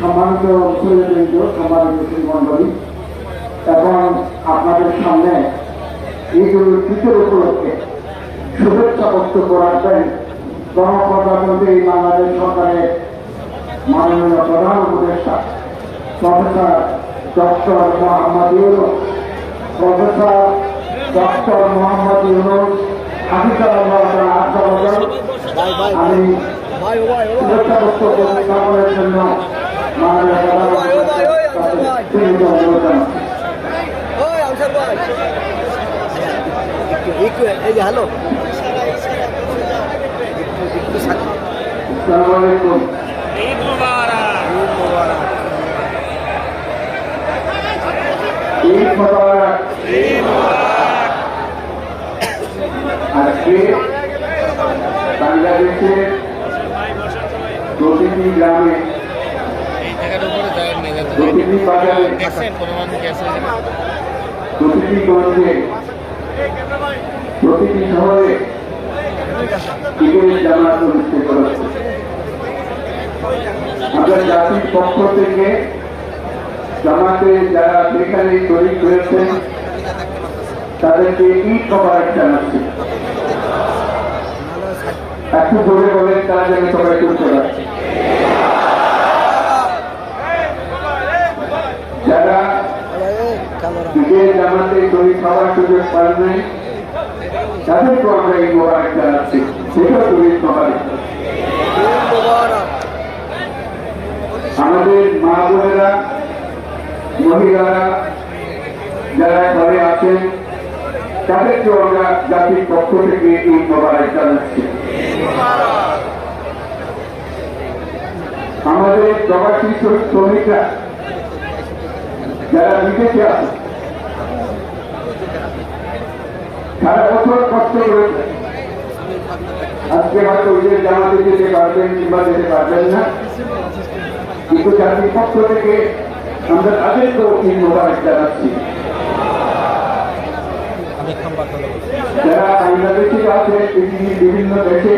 সম্মানিত ছেলেবৃন্দ সম্মানিত শ্রীমণ্ডলী এবং আপনাদের সামনে ঈদ উল ফিতর উপলক্ষে শুভেচ্ছা বক্তব্য রাখবেন গণপ্রজাতন্ত্রী বাংলাদেশ সরকারের মাননীয় প্রধান উপদেষ্টা, professor doctor Mohammad Yunus, professor doctor Mohammad Yunus হাফিজাল্লাহ আজহার আমি মাননীয় প্রধান উপদেষ্টার কাছে বিনীত অনুরোধ জানাচ্ছি। ওই, আনসার ভাই। এই যে, হ্যালো। আসসালামু আলাইকুম ঈদ মুবারক ঈদ মোবারক আজকে বাংলাদেশের প্রতিটি গ্রামে প্রতিটি বাজারে প্রতিটি গঞ্জে প্রতিটি শহরে ঈদের জামাত অনুষ্ঠিত হচ্ছে? আমরা জাতির পক্ষ থেকে জামাতে যারা যেখানে শরীর হয়েছেন তাদেরকে ঈদ কভার জানাচ্ছি। একটু জোরে বলেন তারা যেন সবাই করতে পারছে যারা ঈদের জামাতে শরীর খাওয়ার সুযোগ পান নাই। তাদেরকেও আমরা এই মোবারক জানাচ্ছি সেটাও শরীর খাবার আমাদের মা বোনেরা, মহিলারা যারা ঘরে আছেন, তাদেরকেও আমরা জাতির পক্ষ থেকে এই মোবারক জানাচ্ছি আমাদের প্রবাসী শ্রমিকরা, যারা বিদেশে আছে সারা বছর কষ্ট করেছে আজকে হয়তো ঈদের জামাতে যেতে পারবেন কিংবা যেতে পারবেন না। কিন্তু জাতির পক্ষ থেকে আমরা তাদেরকেও এই মোবাইল জানাচ্ছি। যারা বাংলাদেশে আছে পৃথিবীর বিভিন্ন দেশে,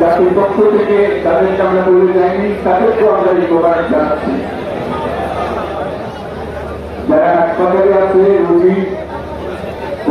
জাতির পক্ষ থেকে তাদেরকে আমরা বলে যাইনি, তাদেরকেও আমরা এই মোবাইল জানাচ্ছি। যারা হাসপাতালে আছে, রোগী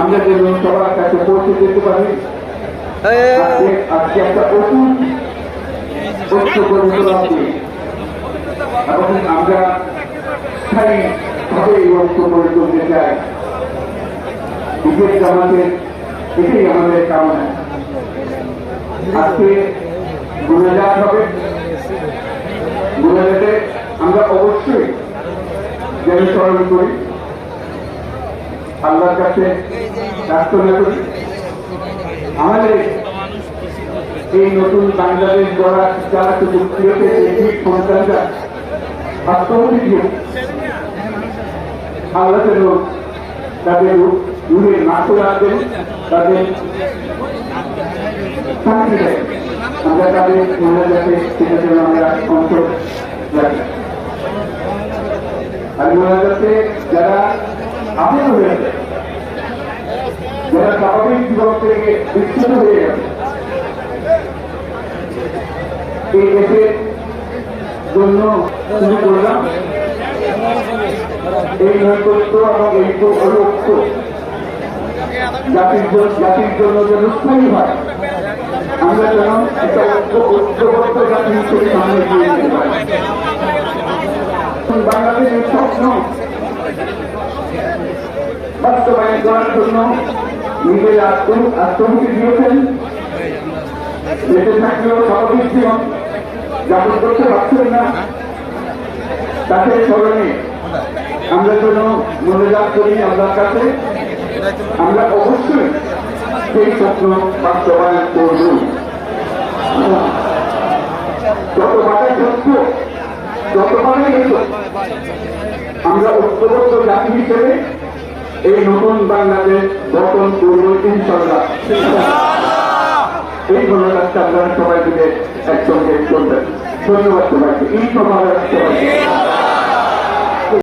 আমরা যেন সবার কাছে পৌঁছে যেতে পারি আজকে একটা অটুট ঐক্য করে তোলা উচিত। এবং আমরা স্থায়ীভাবে এই ঐক্য করে তুলতে চাই। ঈদের জামাতের এটাই আমাদের কামনা। আজকে গুণাজাত হবে। গুণাজাতে আমরা অবশ্যই যেন স্মরণ করি, আল্লাহর কাছে প্রার্থনা করি। আমাদের এই নতুন বাংলাদেশ গড়া যারা শুধু প্রিয়তে এই সন্তানরা বাস্তবটি হোক আল্লাহ যেন তাদের দূরে নাশ রাখবেন তাদের শান্তি দেয় আমরা তাদের মনে যাতে সেটা যেন আমরা অন্তর রাখি আর মনে যাতে যারা আহত হয়েছে যারা স্বাভাবিক জীবন থেকে বিচ্ছিন্ন হয়ে গেছে এই দেশের জন্য শুরু করলাম। এই নৈকট্য এবং এই ঐক্য জাতির জন্য যেন স্থায়ী হয়। আমরা যেন একটা ঐক্য ঐক্যবদ্ধ জাতি হিসেবে সামনে পারি। বাংলাদেশের স্বপ্ন বাস্তবায়ন করার জন্য নিজের আত্ম- আত্মহুতি দিয়েছেন। বেঁচে থাকলেও স্বাভাবিক জীবন যাপন করতে পারছেন না। তাদের স্মরণে আমরা যেন মনোজাত অবশ্যই সেই স্বপ্ন বাস্তবায়ন করব। যত বাধা সত্য যত এসো আমরা ঐক্যবদ্ধ জাতি হিসেবে এই নতুন বাংলাদেশ গঠন করব ইনশাল্লাহ এই ঘটনাটা আপনারা সবাই মিলে একসঙ্গে চলবেন ধন্যবাদ সবাইকে। এই সবাই সবাইকে।